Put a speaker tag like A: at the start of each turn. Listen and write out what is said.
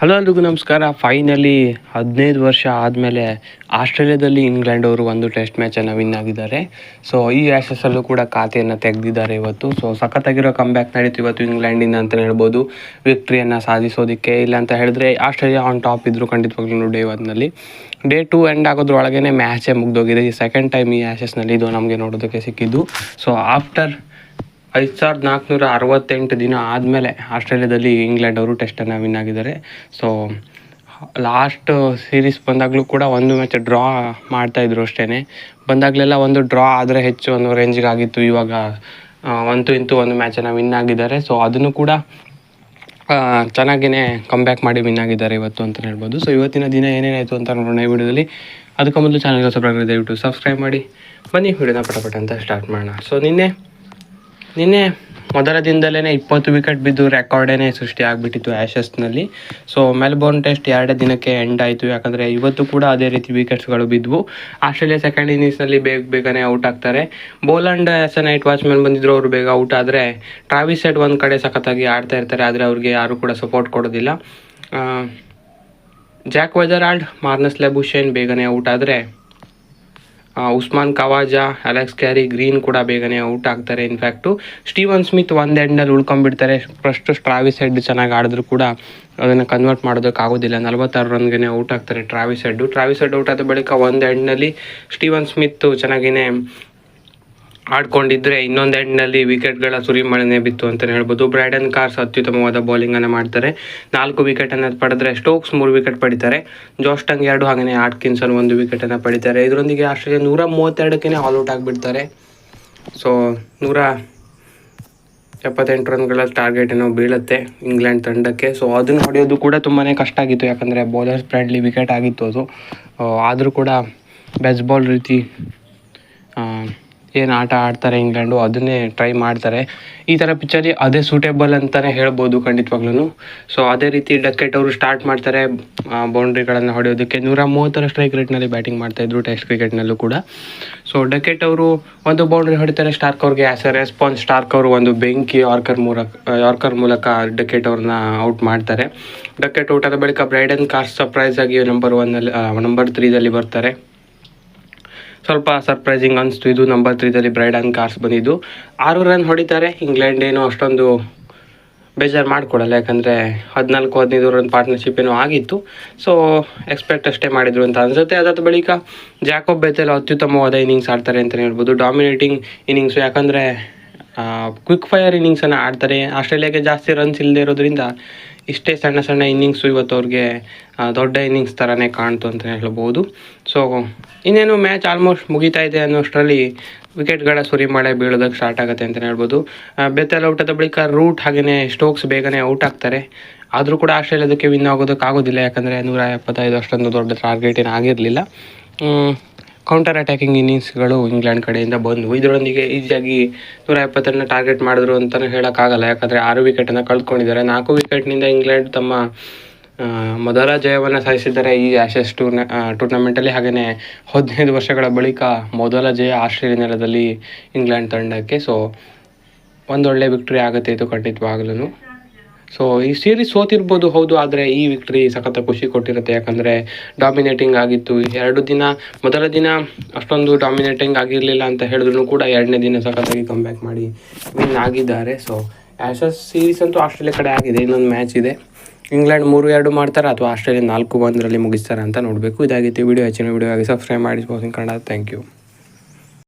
A: Hello ಎಲ್ರಿಗೂ ನಮಸ್ಕಾರ. Finally ಹದಿನೈದು ವರ್ಷ ಆದಮೇಲೆ ಆಸ್ಟ್ರೇಲಿಯಾದಲ್ಲಿ ಇಂಗ್ಲೆಂಡ್ ಅವರು ಒಂದು ಟೆಸ್ಟ್ ಮ್ಯಾಚನ್ನು ವಿನ್ ಆಗಿದ್ದಾರೆ. ಸೊ ಈ ಆ್ಯಶಸ್ಸಲ್ಲೂ ಕೂಡ ಖಾತೆಯನ್ನು ತೆಗೆದಿದ್ದಾರೆ ಇವತ್ತು. ಸೊ ಸಖತ್ತಾಗಿರೋ ಕಮ್ಬ್ಯಾಕ್ ನಡೀತು ಇವತ್ತು ಇಂಗ್ಲೆಂಡಿಂದ ಅಂತ ಹೇಳ್ಬೋದು. ವಿಕ್ಟ್ರಿಯನ್ನು ಸಾಧಿಸೋದಕ್ಕೆ ಇಲ್ಲ ಅಂತ ಹೇಳಿದ್ರೆ ಆಸ್ಟ್ರೇಲಿಯಾ ಆನ್ ಟಾಪ್ ಇದ್ದರು ಖಂಡಿತವಾಗ್ಲೂ ಡೇ ಒನ್ನಲ್ಲಿ ಡೇ ಟು ಎಂಡ್ ಆಗೋದ್ರೊಳಗೇ ಮ್ಯಾಚೇ ಮುಗ್ದೋಗಿದೆ. ಈ ಸೆಕೆಂಡ್ ಟೈಮ್ ಈ ಆ್ಯಶಸ್ನಲ್ಲಿ ಇದು ನಮಗೆ ನೋಡೋದಕ್ಕೆ ಸಿಕ್ಕಿದ್ದು. ಸೊ ಆಫ್ಟರ್ ಐದು ಸಾವಿರದ ನಾಲ್ಕುನೂರ ಅರವತ್ತೆಂಟು ದಿನ ಆದಮೇಲೆ ಆಸ್ಟ್ರೇಲಿಯಾದಲ್ಲಿ ಇಂಗ್ಲೆಂಡ್ ಅವರು ಟೆಸ್ಟನ್ನು ವಿನ್ ಆಗಿದ್ದಾರೆ. ಸೊ ಲಾಸ್ಟ್ ಸೀರೀಸ್ ಬಂದಾಗಲೂ ಕೂಡ ಒಂದು ಮ್ಯಾಚ್ ಡ್ರಾ ಮಾಡ್ತಾಯಿದ್ರು ಅಷ್ಟೇ ಬಂದಾಗಲೆಲ್ಲ ಒಂದು ಡ್ರಾ ಆದರೆ ಹೆಚ್ಚು ಅನ್ನೋ ರೇಂಜಿಗೆ ಆಗಿತ್ತು ಇವಾಗ ಅಂತೂ ಇಂತೂ ಒಂದು ಮ್ಯಾಚನ್ನು ವಿನ್ ಆಗಿದ್ದಾರೆ. ಸೊ ಅದನ್ನು ಕೂಡ ಚೆನ್ನಾಗಿಯೇ ಕಮ್ಬ್ಯಾಕ್ ಮಾಡಿ ವಿನ್ ಆಗಿದ್ದಾರೆ ಇವತ್ತು ಅಂತ ಹೇಳ್ಬೋದು. ಸೊ ಇವತ್ತಿನ ದಿನ ಏನೇನಾಯಿತು ಅಂತ ನೋಡೋಣ ಈ ವಿಡಿಯೋದಲ್ಲಿ. ಅದಕ್ಕೂ ಮೊದಲು ಚಾನಲ್ಗೆ ಸಬ್ಸ್ಕ್ರೈಬ್ ಸಬ್ಸ್ಕ್ರೈಬ್ ಮಾಡಿ ಬನ್ನಿ, ವಿಡಿಯೋನ ಪಟಪಟ ಅಂತ ಸ್ಟಾರ್ಟ್ ಮಾಡೋಣ. ಸೊ ನಿನ್ನೆ ನಿನ್ನೆ ಮೊದಲ ದಿನದಲ್ಲೇ ಇಪ್ಪತ್ತು ವಿಕೆಟ್ ಬಿದ್ದು ರೆಕಾರ್ಡೇ ಸೃಷ್ಟಿ ಆಗಿಬಿಟ್ಟಿತ್ತು ಆ್ಯಶಸ್ನಲ್ಲಿ ಸೊ ಮೆಲ್ಬೋರ್ನ್ ಟೆಸ್ಟ್ ಎರಡೇ ದಿನಕ್ಕೆ ಎಂಡ್ ಆಯಿತು. ಯಾಕಂದರೆ ಇವತ್ತು ಕೂಡ ಅದೇ ರೀತಿ ವಿಕೆಟ್ಸ್ಗಳು ಬಿದ್ದವು ಆಸ್ಟ್ರೇಲಿಯಾ ಸೆಕೆಂಡ್ ಇನ್ನಿಂಗ್ಸ್ನಲ್ಲಿ ಬೇಗ ಬೇಗನೆ ಔಟ್ ಆಗ್ತಾರೆ. Boland as a night watchman ಬಂದಿದ್ರು ಅವರು ಬೇಗ ಔಟ್ ಆದರೆ ಟ್ರಾವಿಸ್ ಸೆಟ್ ಒಂದು ಕಡೆ ಸಖತ್ತಾಗಿ ಆಡ್ತಾ ಇರ್ತಾರೆ. ಆದರೆ ಅವ್ರಿಗೆ ಯಾರೂ ಕೂಡ ಸಪೋರ್ಟ್ ಕೊಡೋದಿಲ್ಲ. ಜಾಕ್ ವೆದರ್ ಆಲ್ಡ್ ಮಾರ್ನಸ್ ಲೆಬುಷೇನ್ ಬೇಗನೆ ಔಟ್ ಆದರೆ Usman Khawaja, Alex Carey, Green ಕೂಡ ಬೇಗನೆ ಔಟ್ ಆಗ್ತಾರೆ. ಇನ್ಫ್ಯಾಕ್ಟು ಸ್ಟೀವನ್ ಸ್ಮಿತ್ ಒಂದು ಎಂಡಲ್ಲಿ ಉಳ್ಕೊಂಡ್ಬಿಡ್ತಾರೆ. ಫಸ್ಟ್ ಟ್ರಾವಿಸ್ ಹೆಡ್ ಚೆನ್ನಾಗಿ ಆಡಿದ್ರು ಕೂಡ ಅದನ್ನು ಕನ್ವರ್ಟ್ ಮಾಡೋದಕ್ಕಾಗೋದಿಲ್ಲ ನಲವತ್ತಾರು ರನ್ಗೆ ಔಟ್ ಆಗ್ತಾರೆ Travis Head. Travis Head out ಆದ ಬಳಿಕ ಒಂದು ಎಂಡ್ನಲ್ಲಿ ಸ್ಟೀವನ್ ಸ್ಮಿತ್ ಚೆನ್ನಾಗಿನೇ ಆಡ್ಕೊಂಡಿದ್ರೆ ಇನ್ನೊಂದು ಎಂಡ್ನಲ್ಲಿ ವಿಕೆಟ್ಗಳ ಸುರಿಮಳೆನೇ ಬಿತ್ತು ಅಂತಲೇ ಹೇಳ್ಬೋದು. ಬ್ರೈಡನ್ ಕಾರ್ಸ್ ಅತ್ಯುತ್ತಮವಾದ ಬೌಲಿಂಗನ್ನು ಮಾಡ್ತಾರೆ. ನಾಲ್ಕು ವಿಕೆಟನ್ನು ಪಡೆದ್ರೆ ಸ್ಟೋಕ್ಸ್ ಮೂರು ವಿಕೆಟ್ ಪಡಿತಾರೆ. ಜೋಸ್ಟಂಗ್ ಎರಡು ಹಾಗೆಯೇ ಆಟ್ಕಿನ್ಸನ್ ಒಂದು ವಿಕೆಟನ್ನು ಪಡಿತಾರೆ. ಇದರೊಂದಿಗೆ ಆಸ್ಟ್ರೇಲಿಯಾ ನೂರ ಮೂವತ್ತೆರಡಕ್ಕೆ ಆಲ್ ಔಟ್ ಆಗಿಬಿಡ್ತಾರೆ. ಸೊ ನೂರ ಎಪ್ಪತ್ತೆಂಟು ರನ್ಗಳ ಟಾರ್ಗೆಟ್ ಏನೋ ಬೀಳುತ್ತೆ ಇಂಗ್ಲೆಂಡ್ ತಂಡಕ್ಕೆ. ಸೊ ಅದನ್ನು ಹೊಡೆಯೋದು ಕೂಡ ತುಂಬಾ ಕಷ್ಟ ಆಗಿತ್ತು. ಯಾಕಂದರೆ ಬೌಲರ್ಸ್ ಫ್ರೆಂಡ್ಲಿ ವಿಕೆಟ್ ಆಗಿತ್ತು ಅದು. ಆದರೂ ಕೂಡ ಬೆಸ್ಟ್ ಬಾಲ್ ರೀತಿ ಏನು ಆಟ ಆಡ್ತಾರೆ ಇಂಗ್ಲೆಂಡು, ಅದನ್ನೇ ಟ್ರೈ ಮಾಡ್ತಾರೆ. ಈ ಥರ ಪಿಚ್ಚಲ್ಲಿ ಅದೇ ಸೂಟೇಬಲ್ ಅಂತಲೇ ಹೇಳ್ಬೋದು ಖಂಡಿತವಾಗ್ಲೂ ಸೊ ಅದೇ ರೀತಿ ಡಕ್ಕೆಟ್ ಅವರು ಸ್ಟಾರ್ಟ್ ಮಾಡ್ತಾರೆ ಬೌಂಡ್ರಿಗಳನ್ನು ಹೊಡೆಯೋದಕ್ಕೆ. ನೂರ ಮೂವತ್ತರ ಸ್ಟ್ರೈಕ್ ರೇಟ್ನಲ್ಲಿ ಬ್ಯಾಟಿಂಗ್ ಮಾಡ್ತಾಯಿದ್ರು ಟೆಸ್ಟ್ ಕ್ರಿಕೆಟ್ನಲ್ಲೂ ಕೂಡ. ಸೊ ಡಕೆಟ್ ಅವರು ಒಂದು ಬೌಂಡ್ರಿ ಹೊಡಿತಾರೆ ಸ್ಟಾರ್ಕ್ ಅವ್ರಿಗೆ ಆ್ಯಸ್ ಎ ರೆಸ್ಪಾನ್ಸ್ ಸ್ಟಾರ್ಕ್ ಅವರು ಒಂದು ಬೆಂಕಿ ಯಾರ್ಕರ್ ಮೂಲಕ ಯಾರ್ಕರ್ ಮೂಲಕ ಡಕೆಟ್ ಅವ್ರನ್ನ ಔಟ್ ಮಾಡ್ತಾರೆ. ಡಕೆಟ್ ಔಟ್ ಆದ ಬಳಿಕ ಬ್ರೈಡನ್ ಕಾರ್ ಸರ್ಪ್ರೈಸ್ ಆಗಿ ನಂಬರ್ ಒನ್ನಲ್ಲಿ ನಂಬರ್ ತ್ರೀದಲ್ಲಿ ಬರ್ತಾರೆ. ಸ್ವಲ್ಪ ಸರ್ಪ್ರೈಸಿಂಗ್ ಅನಿಸ್ತು. ಇದು ನಂಬರ್ ತ್ರೀದಲ್ಲಿ ಬ್ರೈಡನ್ ಕಾರ್ಸ್ ಬಂದಿದ್ದು. ಆರು ರನ್ ಹೊಡಿತಾರೆ. ಇಂಗ್ಲೆಂಡ್ ಏನು ಅಷ್ಟೊಂದು ಬೇಜಾರು ಮಾಡಿಕೊಡಲ್ಲ ಯಾಕಂದರೆ ಹದಿನಾಲ್ಕು ಹದಿನೈದು ರನ್ ಪಾರ್ಟ್ನರ್ಶಿಪ್ ಏನೋ ಆಗಿತ್ತು. ಸೊ ಎಕ್ಸ್ಪೆಕ್ಟ್ ಅಷ್ಟೇ ಮಾಡಿದ್ರು ಅಂತ ಅನಿಸುತ್ತೆ. ಅದಾದ ಬಳಿಕ ಜಾಕೋಬ್ ಬೆತೆಲ್ ಅತ್ಯುತ್ತಮವಾದ ಇನ್ನಿಂಗ್ಸ್ ಆಡ್ತಾರೆ ಅಂತಲೇ ಹೇಳ್ಬೋದು. ಡಾಮಿನೇಟಿಂಗ್ ಇನ್ನಿಂಗ್ಸು ಯಾಕಂದರೆ ಕ್ವಿಕ್ ಫೈರ್ ಇನ್ನಿಂಗ್ಸನ್ನು ಆಡ್ತಾರೆ. ಆಸ್ಟ್ರೇಲಿಯಾಗೆ ಜಾಸ್ತಿ ರನ್ಸ್ ಇಲ್ಲದೆ ಇರೋದ್ರಿಂದ ಇಷ್ಟೇ ಸಣ್ಣ ಸಣ್ಣ ಇನ್ನಿಂಗ್ಸು ಇವತ್ತು ಅವ್ರಿಗೆ ದೊಡ್ಡ ಇನ್ನಿಂಗ್ಸ್ ಥರನೇ ಕಾಣ್ತು ಅಂತಲೇ ಹೇಳ್ಬೋದು. ಸೊ ಇನ್ನೇನು ಮ್ಯಾಚ್ ಆಲ್ಮೋಸ್ಟ್ ಮುಗಿತಾ ಇದೆ ಅನ್ನೋಷ್ಟರಲ್ಲಿ ವಿಕೆಟ್ಗಳ ಸುರಿಮಳೆ ಬೀಳೋದಕ್ಕೆ ಸ್ಟಾರ್ಟ್ ಆಗುತ್ತೆ ಅಂತಲೇ ಹೇಳ್ಬೋದು. ಬೆತ್ತಲ್ಲಿ ಔಟಾದ ಬಳಿಕ ರೂಟ್ ಹಾಗೆಯೇ ಸ್ಟೋಕ್ಸ್ ಬೇಗನೆ ಔಟ್ ಆಗ್ತಾರೆ. ಆದರೂ ಕೂಡ ಆಸ್ಟ್ರೇಲಿಯಾದಕ್ಕೆ ವಿನ್ ಆಗೋದಕ್ಕಾಗೋದಿಲ್ಲ, ಯಾಕಂದರೆ ನೂರ ಎಪ್ಪತ್ತೈದು ಅಷ್ಟೊಂದು ದೊಡ್ಡ ಟಾರ್ಗೆಟ್ ಏನು ಆಗಿರಲಿಲ್ಲ. ಕೌಂಟರ್ ಅಟ್ಯಾಕಿಂಗ್ ಇನ್ನಿಂಗ್ಸ್ಗಳು ಇಂಗ್ಲೆಂಡ್ ಕಡೆಯಿಂದ ಬಂದವು. ಇದರೊಂದಿಗೆ ಈಸಿಯಾಗಿ ನೂರ ಎಪ್ಪತ್ತರನ್ನ ಟಾರ್ಗೆಟ್ ಮಾಡಿದ್ರು ಅಂತಲೂ ಹೇಳೋಕ್ಕಾಗಲ್ಲ. ಯಾಕಂದರೆ ಆರು ವಿಕೆಟನ್ನು ಕಳ್ಕೊಂಡಿದ್ದಾರೆ. ನಾಲ್ಕು ವಿಕೆಟ್ನಿಂದ ಇಂಗ್ಲೆಂಡ್ ತಮ್ಮ ಮೊದಲ ಜಯವನ್ನು ಸಾಧಿಸಿದ್ದಾರೆ ಈ ಆ್ಯಶಸ್ ಟೂರ್ನ ಟೂರ್ನಮೆಂಟಲ್ಲಿ ಹಾಗೆಯೇ ಹದಿನೈದು ವರ್ಷಗಳ ಬಳಿಕ ಮೊದಲ ಜಯ ಆಸ್ಟ್ರೇಲಿಯಾ ನೆಲದಲ್ಲಿ ಇಂಗ್ಲೆಂಡ್ ತಂಡಕ್ಕೆ. ಸೊ ಒಂದೊಳ್ಳೆ ವಿಕ್ಟ್ರಿ ಆಗುತ್ತೆ ಇದು ಖಂಡಿತವಾಗ್ಲೂ ಸೊ ಈ ಸೀರೀಸ್ ಸೋತಿರ್ಬೋದು, ಹೌದು. ಆದರೆ ಈ ವಿಕ್ಟ್ರಿ ಸಖತ್ ಖುಷಿ ಕೊಟ್ಟಿರುತ್ತೆ. ಯಾಕಂದರೆ ಡಾಮಿನೇಟಿಂಗ್ ಆಗಿತ್ತು. ಎರಡು ದಿನ, ಮೊದಲ ದಿನ ಅಷ್ಟೊಂದು ಡಾಮಿನೇಟಿಂಗ್ ಆಗಿರಲಿಲ್ಲ ಅಂತ ಹೇಳಿದ್ರು ಕೂಡ ಎರಡನೇ ದಿನ ಸಖತ್ತಾಗಿ ಕಮ್ಬ್ಯಾಕ್ ಮಾಡಿ ವಿನ್ ಆಗಿದ್ದಾರೆ. ಸೊ ಆ್ಯಶಸ್ ಸೀರೀಸ್ ಅಂತೂ ಆಸ್ಟ್ರೇಲಿಯಾ ಕಡೆ ಆಗಿದೆ. ಇನ್ನೊಂದು ಮ್ಯಾಚ್ ಇದೆ. ಇಂಗ್ಲೆಂಡ್ ಮೂರು ಎರಡು ಮಾಡ್ತಾರೆ, ಅಥವಾ ಆಸ್ಟ್ರೇಲಿಯಾ ನಾಲ್ಕು ಒಂದರಲ್ಲಿ ಮುಗಿಸ್ತಾರೆ ಅಂತ ನೋಡಬೇಕು. ಇದಾಗಿತ್ತು ವಿಡಿಯೋ. ಹೆಚ್ಚಿನ ವಿಡಿಯೋ ಆಗಿ ಸಬ್ಸ್ಕ್ರೈಬ್ ಮಾಡಿ ಸ್ಪೋಸಿಂಗ್ ಕನ್ನಡ ಥ್ಯಾಂಕ್ ಯು